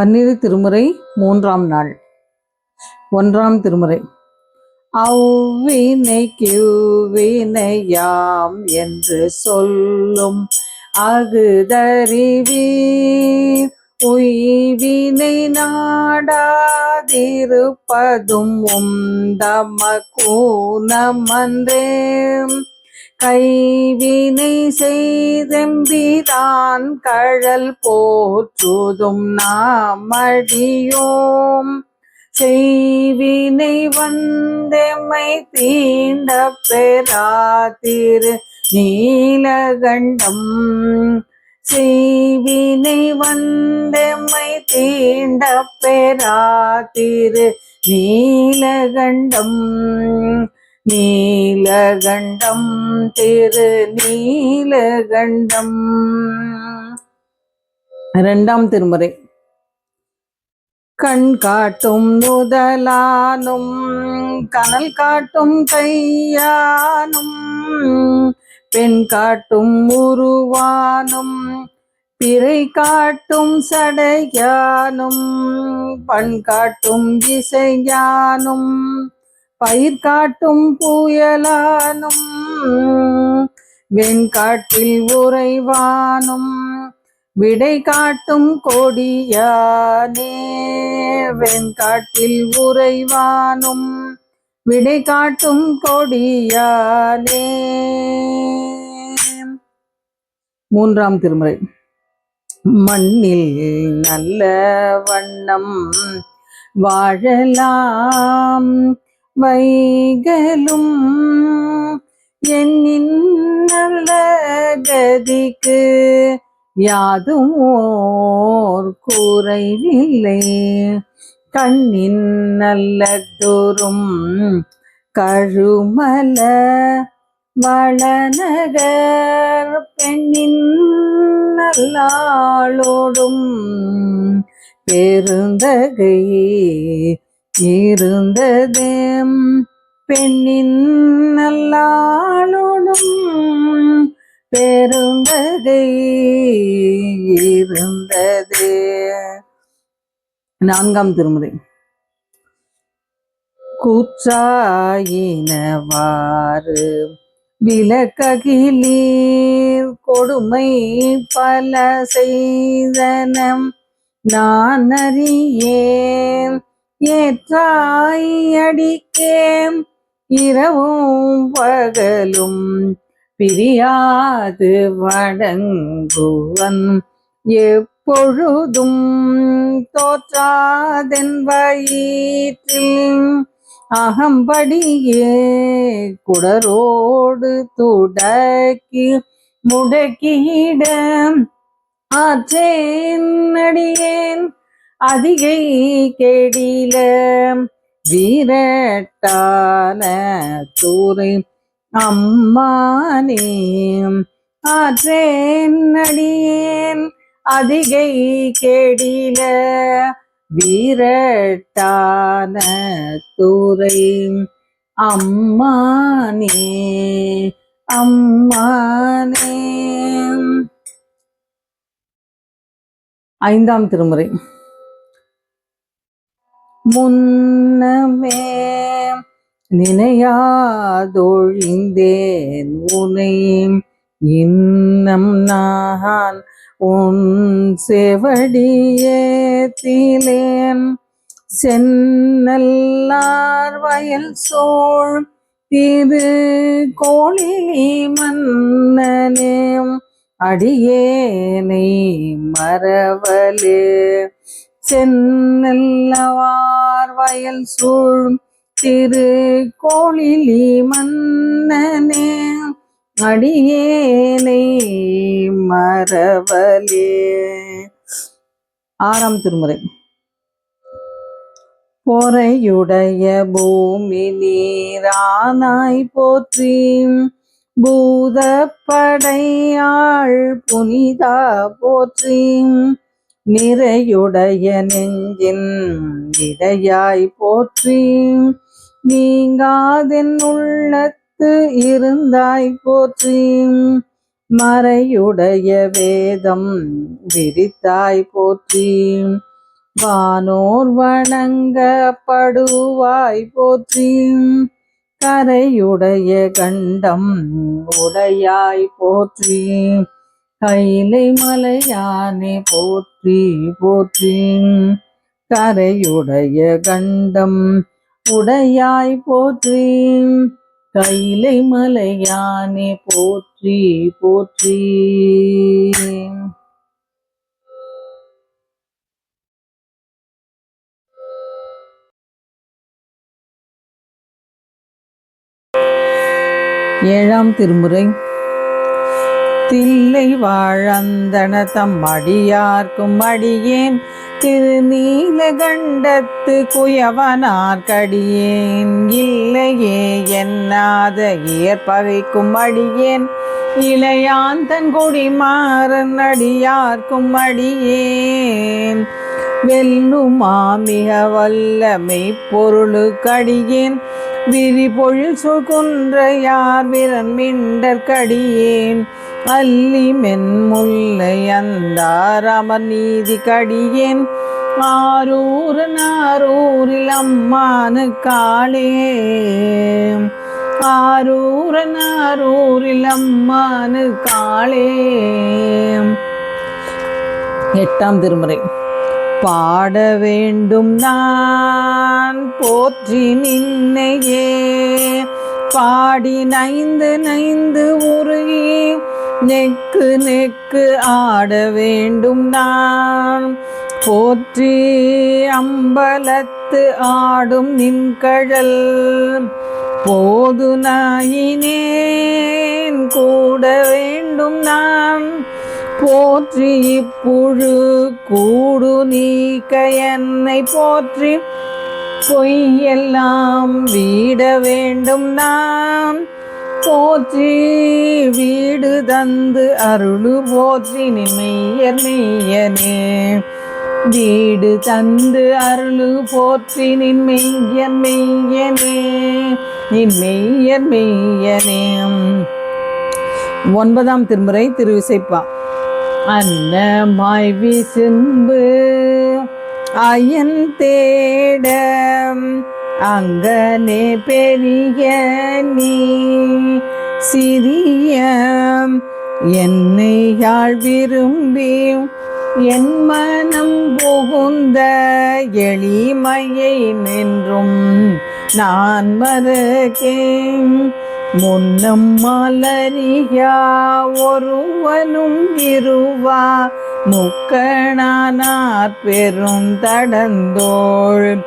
பன்னிரு திருமுறை மூன்றாம் நாள். ஒன்றாம் திருமுறை. அவ்வினை வினையாம் என்று சொல்லும் அகுதறிவீர் உய்வினை நாடாதிருப்பதும் உந்தம கூனமன்றே கைவினை செய்தெம்பிரான் கழல் போற்றுதும் நாம் அடியோம். செய்வினை வந்தெம்மை தீண்ட பெறாதிரு நீலகண்டம். செய்வினை வந்தெம்மை தீண்ட பெறாதிரு நீலகண்டம். நீலகண்டம் திரு நீலகண்டம் இரண்டாம் திருமுறை. கண் காட்டும் முதலானும் கனல் காட்டும் கையானும் பெண் காட்டும் உருவானும் பிறை காட்டும் சடையானும் பண் காட்டும் இசையானும் பயிர் காட்டும் புயலானும் வெண்காட்டில் உறைவானும் விடை காட்டும் கொடியானே வெண்காட்டில் உறைவானும் விடை காட்டும் கொடியானே. மூன்றாம் திருமுறை. மண்ணில் நல்ல வண்ணம் வாழலாம் வைகளும் எண்ணின் கதிக்கு யாதும் ஓர் கூரையில்லை கண்ணின் நல்ல தோறும் கழுமல வளநகர் பெண்ணின் நல்லாளோடும் பெருந்தகை இருந்தது பெண்ணின் நல்லாளோடும் பெருந்தகை இருந்தது. நான்காம் திருமுறை. கூற்றாயினவாறு விளக்ககிலீர் கொடுமை பல செய்தனம். நான் அறியேன் ஏற்றாய் அடிக்கேம் இரவும் பகலும் பிரியாது வடங்குவன் எப்பொழுதும் தோற்றாதென் வயிற்றில் அகம்படியே குடரோடு துடக்கி முடக்கிட ஆற்றேன் அடியேன் அதிகை கெடில வீரட்டான தூரை அம்மானே ஆற்றேன் அடியேன் அதிகை கெடில வீரட்டான தூரை அம்மானே அம்மானே. ஐந்தாம் திருமுறை. முன்னமே நினையாதொழிந்தேன் உனை. இன்னம் நான் உன் செவடியேத்திலேன் சென்னல்லார் வயல் சோழ் திரு கோழிலி மன்னனே. அடியேனை மறவலே. சென்னல்லவார் வயல் சூழும் திரு கோழிலி மன்னனே அடியேனை மரவலே ஆறாம் திருமுறை. பொறையுடைய பூமி நீரானாய் போற்றி பூதப்படையாள் புனிதா போற்றி. நிறையுடைய நெஞ்சின் இடையாய் போற்றி. நீங்காதென் உள்ளத்து இருந்தாய் போற்றி. மறையுடைய வேதம் விரித்தாய் போற்றி. வானோர் வணங்கப்படுவாய் போற்றி. கரையுடைய கண்டம் உடையாய் போற்றி. கைலை மலையானே போற்றி போற்றி. கரையுடைய கண்டம் உடையாய் போற்றி. கைலை மலையானே போற்றி போற்றி. ஏழாம் திருமுறை. தில்லை வாழந்தன தம் அடியார்க்கும் அடியேன். திருநீலகண்டத்து குயவனார்க்கடியேன் இல்லையே என்னாத இயற்பகைக்கும் அடியேன். இளையாந்தன் குடிமாறன் அடியார்க்கும் அடியேன். வெல்லுமா மிக வல்ல மெய்ப்பொருளுக்கடியேன் விரிபொழில் சுகுன்றையார் விரன் மிண்டற்கடியேன் அல்லி மென்முல்லை அந்தார் அமர் நீதி கடியேன். ஆரூர் நாரூரில் அம்மானு காளே ஆரூர் நாரூரில் அம்மானு காளே எட்டாம் திருமுறை. பாட வேண்டும் நான் போற்றி நின்னையே. பாடி நைந்து நைந்து உருகி நெக்கு நெக்கு ஆட வேண்டும் நான். போற்றி அம்பலத்து ஆடும் நின்கழல் போது நாயினேன் கூட வேண்டும் நான். போற்றி இப்புழு கூடு நீக்க என்னை போற்றி. பொய்யெல்லாம் வீட வேண்டும் நான். போற்றி வீடு தந்து அருளு போற்றி நிமையர் மெய்யனே வீடு தந்து அருளு போற்றி நின்மெய்யர் மெய்யனே நின்மெய்யர் மெய்யனே ஒன்பதாம் திருமுறை திருவிசைப்பா. அன்னமாய் விசும்பு அயன் தேட அங்கனே பெரிய நீ சிறிய என்னை யாழ் விரும்பி என் மனம் புகுந்த எளிமையை நின்றும் நான் மறக்கேன். முன்னம் மலரியா ஒருவனும் இருவா. முக்கணானார் பெரும் தடந்தோள்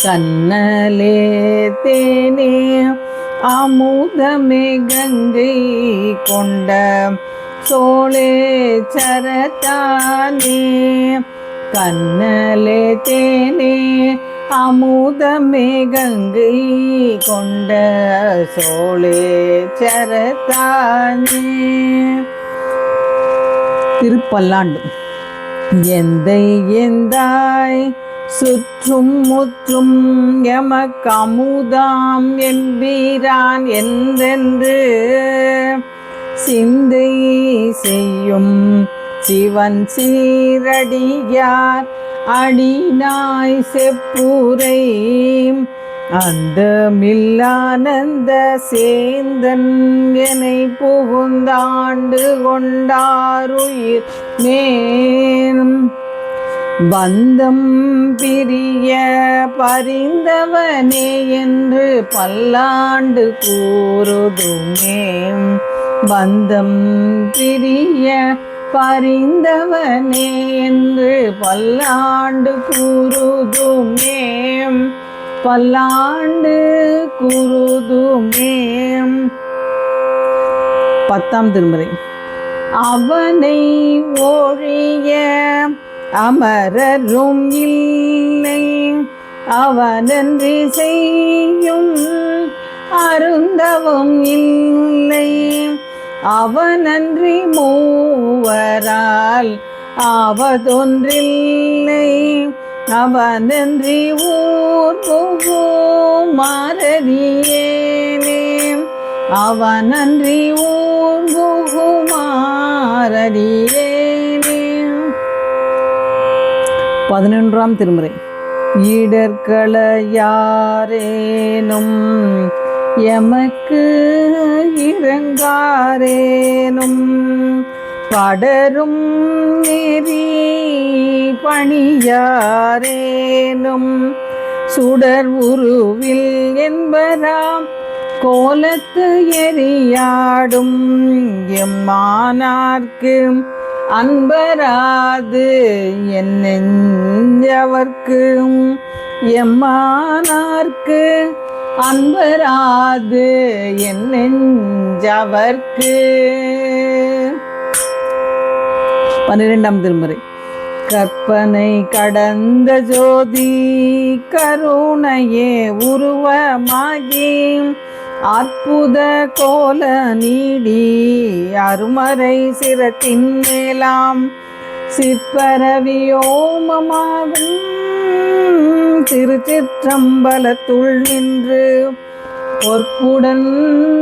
தன்னலே தேனே அமுதமே கங்கை கொண்ட சோழே சரதானே. கண்ணலே தேனே அமுதமே கங்கை கொண்ட சோழே சரதானே. திருப்பல்லாண்டு. எந்தை எந்தாய் சுற்றும் முற்றும் எமக்கமுதாம் என்பீரான் என்றென்று சிந்தை செய்யும் சிவன் சீரடியார் அடிநாய் செப்பூரை அந்த மில்லானந்த சேந்தன் என்னை புகுந்தாண்டு கொண்டாருயிர் மேலும் பந்தம் பிரிய பரிந்தவனே என்று பல்லாண்டு கூறுதுமே. பந்தம் பிரிய பரிந்தவனே என்று பல்லாண்டு கூறுதுமே. பல்லாண்டு கூறுதுமே. பத்தாம் திருமுறை. அவனை ஒழிய அமரரும் இல்லை அவனன்றி செய்யும் அருந்தவும் இல்லை. அவனன்றி மூவரால் ஆவதொன்றில்லை அவனன்றி ஊர் மாரதியேனே அவனன்றி ஊர் மாரதியே பதினொன்றாம் திருமுறை. ஈடர்கள யாரேனும் எமக்கு இறங்காரேனும் படரும் நெறி பணியாரேனும் சுடர் உருவில் என்பராம் கோலத்து எரியாடும் எம்மானார்க்கு அன்பராது என் நெஞ்சவர்க்கு எம்மானார்க்கு அன்பராது என் நெஞ்சவர்க்கு பன்னிரெண்டாம் திருமுறை. கற்பனை கடந்த ஜோதி கருணையே உருவமாகி. அற்புத கோல நீடி அருமறை சிரத்தின் மேலாம். சிற்பரவியோமமாகும் திருச்சிற்றம்பலத்துள் நின்று பொற்புடன்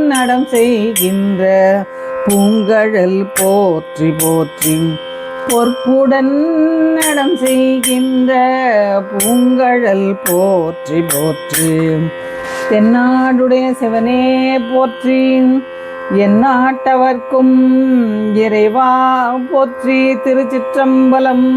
நடம் செய்கின்ற பூங்கழல் போற்றி போற்றி பொற்புடன் நடம் செய்கின்ற பூங்கழல் போற்றி போற்றி தென்னாடுடைய சிவனே போற்றி. என் நாட்டவர்க்கும் இறைவா போற்றி. திருச்சிற்றம்பலம்.